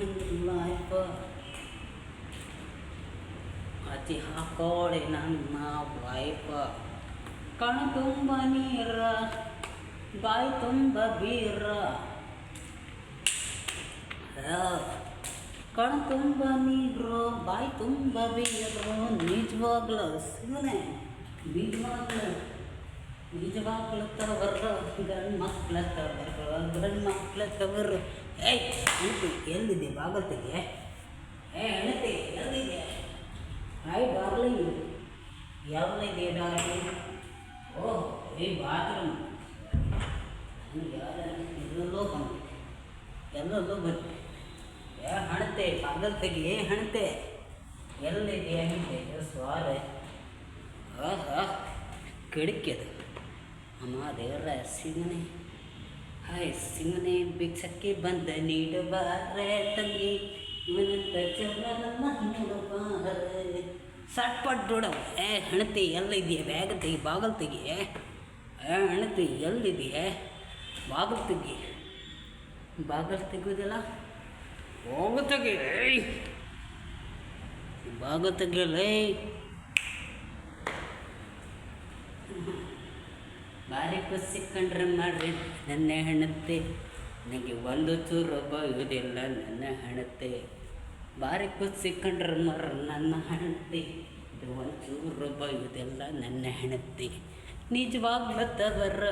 life. ಅತಿ ಹಾಕೋಳೆ ನನ್ನ ವೈಪ ಕಣ ತುಂಬ ನೀರ ಬಾಯಿ ತುಂಬ ಬೀರ ಕಣ ತುಂಬ ನೀರು ಬಾಯಿ ತುಂಬ ಬೀರು ನಿಜವಾಗ್ಲೂ ಸುಮ್ಮನೆ ನಿಜವಾಗ್ಲೂ ನಿಜವಾಗ್ಲು ತವರು ಗಂಡು ಮಕ್ಳ ತವರು ಗಂಡು ಮಕ್ಳ ತವರು ಏಯ್ ಹೆಣ್ತಿ ಎಲ್ಲಿದೆ ಬಾಗಲ್ತಿಗೆ ಏ ಹೆಣ್ತಿ ಎಲ್ಲಿದೆ ಹಾಯ್ ಡಾರ್ಲಿಂಗ್ ಎಲ್ಲಿದೆ ಡಾರ್ಲಿಂಗ್ ಓ ಈ ಬಾತ್ರೂಮ್ ಎಲ್ಲೆಲ್ಲೋ ಬಂದು ಎಲ್ಲೆಲ್ಲೋ ಬಂದು ಏ ಹಣತೆ ಬಾಗಲ್ ತೆಗಿ ಏ ಹಣತೆ ಎಲ್ಲಿದೆ ಹಣತೆ ಸ್ವಾರೆ ಆಹಾ ಕಡಿಕೆದು ಅಮ್ಮ ದೇವರ ಸಿಂಗನೆ ಹಾಯ್ ಸಿಂಗನೆ ಭಿಕ್ಷಕ್ಕೆ ಬಂದ ನೀಡು ಬಾರೆ ತಂಗಿ. ಇವನಂತ ಚಂದ್ರನನ್ನ ನೋಡಬಾರೆ ಸಟ್ಪಟ್ ನೋಡವ ಏ ಹೆಣತಿ ಎಲ್ಲಿದೆಯಾ? ಬ್ಯಾಗ್ ತೆಗಿ, ಬಾಗಲ್ ತೆಗಿ. ಏ ಹೆಣತಿ ಎಲ್ಲಿದೆಯಾ? ಬಾಗಲ್ ತೆಗಿ. ಬಾಗಲ್ ತೆಗಿಯೋದಿಲ್ಲ? ಹೋಗು ತೆಗಿ. ಬಾಗ ತೆಗಿಯಲ್ಲ ಭಾರಿ ಖುಷಿ ಕಂಡ್ರೆ ಮಾಡ್ರಿ, ನನ್ನ ಹೆಣತೆ ನನಗೆ ಒಂದು ಚೂರು ಬಯೋದಿಲ್ಲ ನನ್ನ ಹೆಣತೆ ಬಾರಿ ಖುಷಿ ಕಂಡ್ರೆ ಮರ ನನ್ನ ಹೆಣತೆ ಇದು ಒಂದು ಚೂರು ಬಯೋದಿಲ್ಲ ನನ್ನ ಹೆಣತೆ ನಿಜವಾಗ್ಲತ್ತವರ